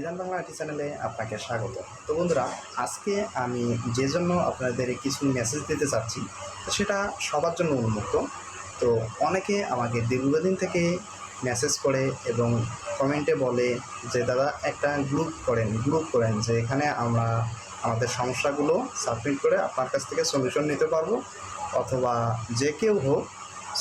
বিধান বাংলা আর্টি চ্যানেলে আপনাকে স্বাগত। তো বন্ধুরা, আজকে আমি যে জন্য আপনাদের কিছু মেসেজ দিতে চাচ্ছি, সেটা সবার জন্য উন্মুক্ত। তো অনেকে আমাকে দীর্ঘদিন থেকে মেসেজ করে এবং কমেন্টে বলে যে, দাদা, একটা গ্রুপ করেন গ্রুপ করেন, যে এখানে আমরা আমাদের সমস্যাগুলো সাবমিট করে আপনার কাছ থেকে সলিউশন নিতে পারব। অথবা যে কেউ হোক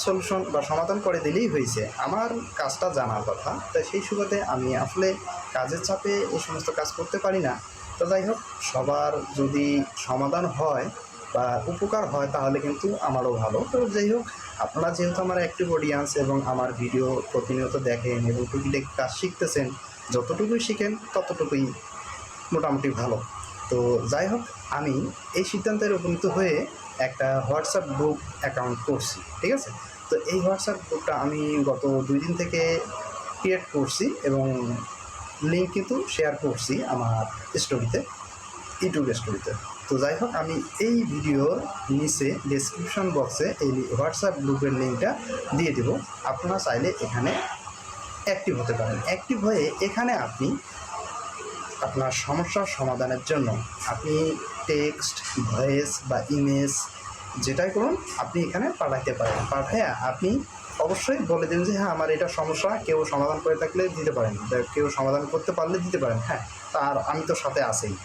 সলিউশন বা সমাধান করে দিলেই হয়েছে। আমার কাজটা জানার কথা। তাই সেই সুবাদে আমি আসলে কাজের চাপে এই সমস্ত কাজ করতে পারি না। তো যাই হোক, সবার যদি সমাধান হয় বা উপকার হয়, তাহলে কিন্তু আমারও ভালো। তো যাই হোক, আপনারা যেহেতু আমার অ্যাক্টিভ অডিয়েন্স এবং আমার ভিডিও প্রতিনিয়ত দেখেন এবং টুকিটাকি কাজ শিখতেছেন, যতটুকুই শিখেন, ততটুকুই মোটামুটি ভালো। তো যাই হোক, আমি এই সিদ্ধান্তের উপনীত হয়ে একটা হোয়াটসঅ্যাপ গ্রুপ অ্যাকাউন্ট করছি, ঠিক আছে? তো এই হোয়াটসঅ্যাপ গ্রুপটা আমি গত দুই দিন থেকে ক্রিয়েট করছি এবং লিঙ্ক কিন্তু শেয়ার করছি আমার স্টোরিতে ইউটিউব স্টোরিতে তো। যাই হোক, আমি এই ভিডিওর নিচে ডেসক্রিপশন বক্সে এই হোয়াটসঅ্যাপ গ্রুপের লিঙ্কটা দিয়ে দেব। আপনারা চাইলে এখানে অ্যাক্টিভ হতে পারেন। অ্যাক্টিভ হয়ে এখানে আপনি আপনার সমস্যার সমাধানের জন্য আপনি টেক্সট ভয়েস বা ইমেজ যেটাই করুন, আপনি এখানে পাঠাইতে পারেন। পাঠাইয়া আপনি অবশ্যই বলে দিন যে হ্যাঁ আমার এটা সমস্যা। কেউ সমাধান করে থাকলে দিতে পারেন। কেউ সমাধান করতে পারলে দিতে পারেন। হ্যাঁ তার আমি তো সাথে আছেই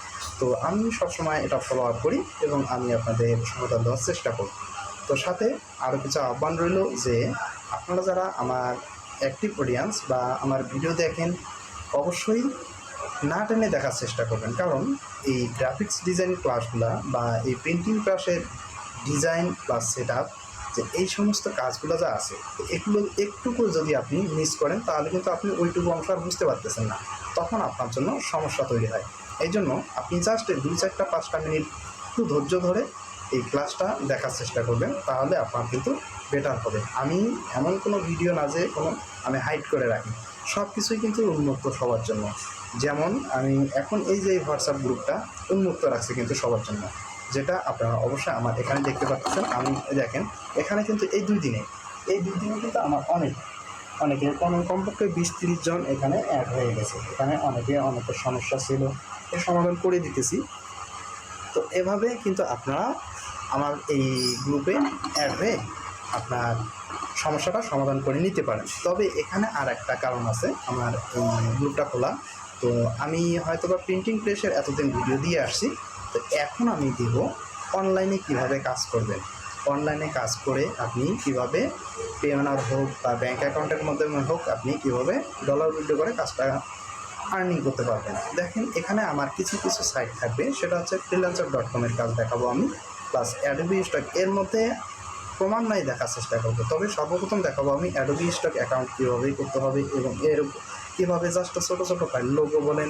তো আমি সবসময় এটা ফলো আপ করি এবং আমি আপনাদের সমাধান দেওয়ার চেষ্টা করি। তো সাথে আরও কিছু আহ্বান রইল যে, আপনারা যারা আমার অ্যাক্টিভ অডিয়েন্স বা আমার ভিডিও দেখেন, অবশ্যই না টেনে দেখার চেষ্টা করবেন। কারণ এই গ্রাফিক্স ডিজাইন ক্লাসগুলো বা এই পেন্টিং ক্লাসের ডিজাইন প্লাস সেট আপ যে এই সমস্ত কাজগুলো যা আছে, এগুলো একটুকু যদি আপনি মিস করেন, তাহলে কিন্তু আপনি ওইটুকু অংশ আর বুঝতে পারতেছেন না। তখন আপনার জন্য সমস্যা তৈরি হয়। এই জন্য আপনি জাস্ট দুই চারটা, পাঁচটা মিনিট একটু ধৈর্য ধরে এই ক্লাসটা দেখার চেষ্টা করবেন, তাহলে আপনার কিন্তু বেটার হবে। আমি এমন কোনো ভিডিও না যে কোনো, আমি হাইড করে রাখি। সব কিছুই কিন্তু উন্মুক্ত সবার জন্য। যেমন আমি এখন এই যে হোয়াটসঅ্যাপ গ্রুপটা উন্মুক্ত রাখছি কিন্তু সবার জন্য, যেটা আপনারা অবশ্যই আমার এখানে দেখতে পাচ্ছেন। আমি দেখেন, এখানে কিন্তু এই দুই দিনে, এই দুই দিনে কিন্তু আমার অনেক অনেকে কোনো কমপক্ষে বিশ তিরিশ জন এখানে অ্যাড হয়ে গেছে। এখানে অনেকে অনেকের সমস্যা ছিল, এর সমাধান করে দিতেছি। তো এভাবে কিন্তু আপনারা আমার এই গ্রুপে অ্যাড হয়ে আপনার সমস্যাটা সমাধান করে নিতে পারেন। তবে এখানে আর একটা কারণ আছে, আমার গ্রুপটা খোলা। তো আমি হয়তো বা প্রিন্টিং প্রেসের এতদিন ভিডিও দিয়ে আসছি। তো এখন আমি দিব অনলাইনে কীভাবে কাজ করবেন। অনলাইনে কাজ করে আপনি কীভাবে পেমেন্ট হোক বা ব্যাঙ্ক অ্যাকাউন্টের মাধ্যমে হোক, আপনি কীভাবে ডলার উইথড্র করে কাজটা আর্নিং করতে পারবেন। দেখেন, এখানে আমার কিছু কিছু সাইট থাকবে। সেটা হচ্ছে ফ্রিল্যান্সার ডট কমের কাজ দেখাবো আমি প্লাস অ্যাডোবি স্টক এর মধ্যে ক্রমান্বয়ে দেখার চেষ্টা করব। তবে সর্বপ্রথম দেখাবো আমি অ্যাডোবি স্টক অ্যাকাউন্ট কীভাবে করতে হবে এবং এর কীভাবে জাস্ট ছোটো ছোটো ফাইল লোগো বলেন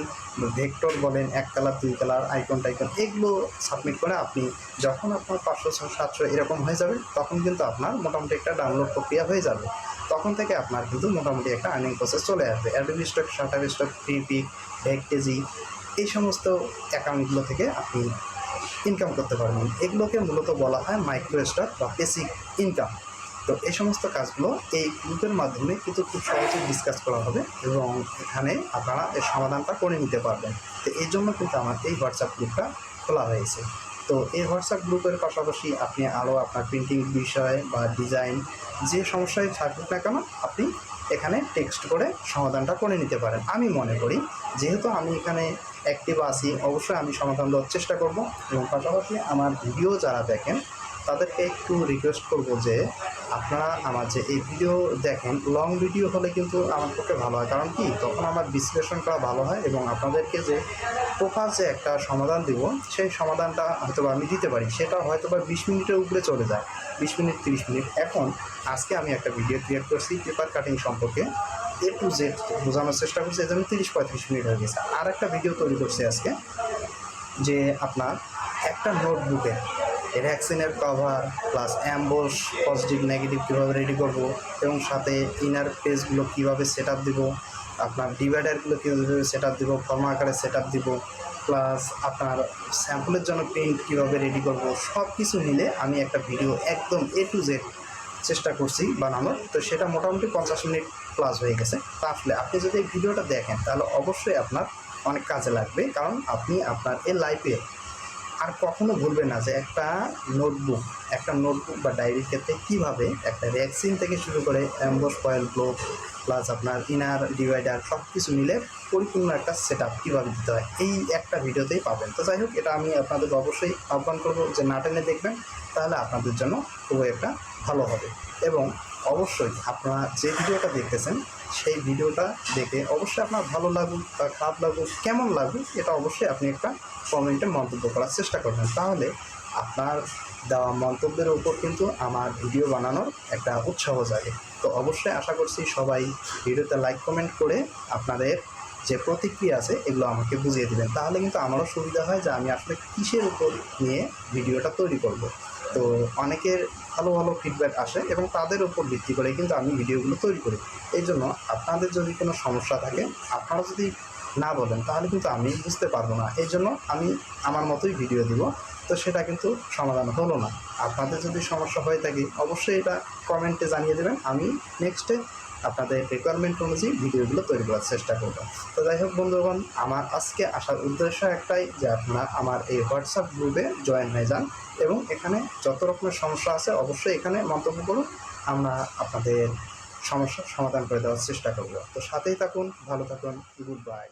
ভেক্টর বলেন, এক কালার দুই কালার আইকন টাইকন এগুলো সাবমিট করে আপনি যখন আপনার পাঁচশো সাতশো এরকম হয়ে যাবে, তখন কিন্তু আপনার মোটামুটি একটা ডাউনলোড প্রক্রিয়া হয়ে যাবে। তখন থেকে আপনার কিন্তু মোটামুটি একটা আর্নিং প্রসেস চলে আসবে। Adobe Stock Shutterstock Freepik কেজি এই সমস্ত অ্যাকাউন্টগুলো থেকে আপনি ইনকাম করতে পারবেন এগুলোকে মূলত বলা হয় মাইক্রো স্টক বা বেসিক ইনকাম তো এই সমস্ত কাজগুলো এই গ্রুপের মাধ্যমে কিন্তু খুব সহজে ডিসকাস করা হবে এবং এখানে আপনারা এর সমাধানটা করে নিতে পারবেন। তো এই জন্য কিন্তু আমার এই হোয়াটসঅ্যাপ গ্রুপটা খোলা হয়েছে। তো এই হোয়াটসঅ্যাপ গ্রুপের পাশাপাশি আপনি আরও আপনার প্রিন্টিং বিষয় বা ডিজাইন যে সমস্যায় থাকুক না কেন আপনি এখানে টেক্সট করে সমাধানটা করে নিতে পারেন। আমি মনে করি, যেহেতু আমি এখানে অ্যাক্টিভ আছি, অবশ্যই আমি সমাধান দেওয়ার চেষ্টা করব। এবং পাশাপাশি আমার ভিডিও যারা দেখেন, তাদেরকে একটু রিকোয়েস্ট করব যে, আপনারা আমার যে এই ভিডিও দেখেন লং ভিডিও হলে কিন্তু আমার পক্ষে ভালো হয়। কারণ কি? তখন আমার বিশ্লেষণ করা ভালো হয় এবং আপনাদেরকে যে প্রকার যে একটা সমাধান দিব, সেই সমাধানটা হয়তো আমি দিতে পারি। সেটা হয়তো বা বিশ মিনিটের উপরে চলে যায়, বিশ মিনিট, তিরিশ মিনিট। এখন আজকে আমি একটা ভিডিও ক্রিয়েট করছি পেপার কাটিং সম্পর্কে। এ টু জেড বোঝানোর চেষ্টা করছি এজন্য তিরিশ পঁয়ত্রিশ মিনিট হয়ে গেছে। আর একটা ভিডিও তৈরি করছি আজকে, যে আপনার একটা নোটবুকে ভ্যাকসিনের cover plus emboss positive negative কীভাবে রেডি করব এবং সাথে ইনার পেজগুলো কীভাবে সেট আপ দেবো, আপনার ডিভাইডারগুলো কীভাবে সেট আপ দেবো ফর্মা আকারে সেট আপ দেবো প্লাস আপনার স্যাম্পলের জন্য প্রিন্ট কীভাবে রেডি করব সব কিছু মিলে আমি একটা ভিডিও একদম এ টু জেড চেষ্টা করছি বানানোর। তো সেটা মোটামুটি পঞ্চাশ মিনিট প্লাস হয়ে গেছে। তা আসলে আপনি যদি এই ভিডিওটা দেখেন, তাহলে অবশ্যই আপনার অনেক কাজে লাগবে। কারণ আপনি আপনার এই লাইফে আর কখনো ভুলবেন না যে একটা নোটবুক একটা নোটবুক বা ডায়েরির ক্ষেত্রে কীভাবে একটা ভ্যাকসিন থেকে শুরু করে অ্যাম্বোস কয়েল গ্লোভ প্লাস আপনার ইনার ডিভাইডার সব কিছু মিলে পরিপূর্ণ একটা সেট আপ কীভাবে দিতে হয়, এই একটা ভিডিওতেই পাবেন। তো যাই হোক, এটা আমি আপনাদের অবশ্যই আহ্বান করব যে না টেনে দেখবেন, তাহলে আপনাদের জন্য খুবই একটা ভালো হবে। এবং অবশ্যই আপনারা যে ভিডিওটা দেখতেছেন, সেই ভিডিওটা দেখে অবশ্যই আপনার ভালো লাগুক বা খারাপ লাগুক, কেমন লাগুক, এটা অবশ্যই আপনি একটা কমেন্টে মন্তব্য করার চেষ্টা করবেন। তাহলে আপনার দেওয়া মন্তব্যের উপর কিন্তু আমার ভিডিও বানানোর একটা উৎসাহ জাগে। তো অবশ্যই আশা করছি সবাই ভিডিওতে লাইক, কমেন্ট করে আপনাদের যে প্রতিক্রিয়া আছে, এগুলো আমাকে বুঝিয়ে দিবেন। তাহলে কিন্তু আমারও সুবিধা হয় যে আমি আসলে কিসের উপর নিয়ে ভিডিওটা তৈরি করব। তো অনেকের ভালো ভালো ফিডব্যাক আসে এবং তাদের উপর ভিত্তি করে কিন্তু আমি ভিডিওগুলো তৈরি করি। এই জন্য আপনাদের যদি কোনো সমস্যা থাকে, আপনারা যদি না বলেন, তাহলে কিন্তু আমি বুঝতে পারব না। এই জন্য আমি আমার মতোই ভিডিও দিব। তো সেটা কিন্তু সমাধান হলো না। আপনাদের যদি সমস্যা হয়ে থাকে, অবশ্যই এটা কমেন্টে জানিয়ে দেবেন। আমি নেক্সটে আপনাদের রিকোয়ারমেন্ট অনুযায়ী ভিডিওগুলো তৈরি করার চেষ্টা করব। তো যাই হোক বন্ধুগণ, আমার আজকে আসার উদ্দেশ্য একটাই যে আপনারা আমার এই হোয়াটসঅ্যাপ গ্রুপে জয়েন হয়ে যান এবং এখানে যত রকমের সমস্যা আছে অবশ্যই এখানে মন্তব্য করুন, আমরা আপনাদের সমস্যার সমাধান করে দেওয়ার চেষ্টা করব। তো সাথেই থাকুন, ভালো থাকুন গুড বাই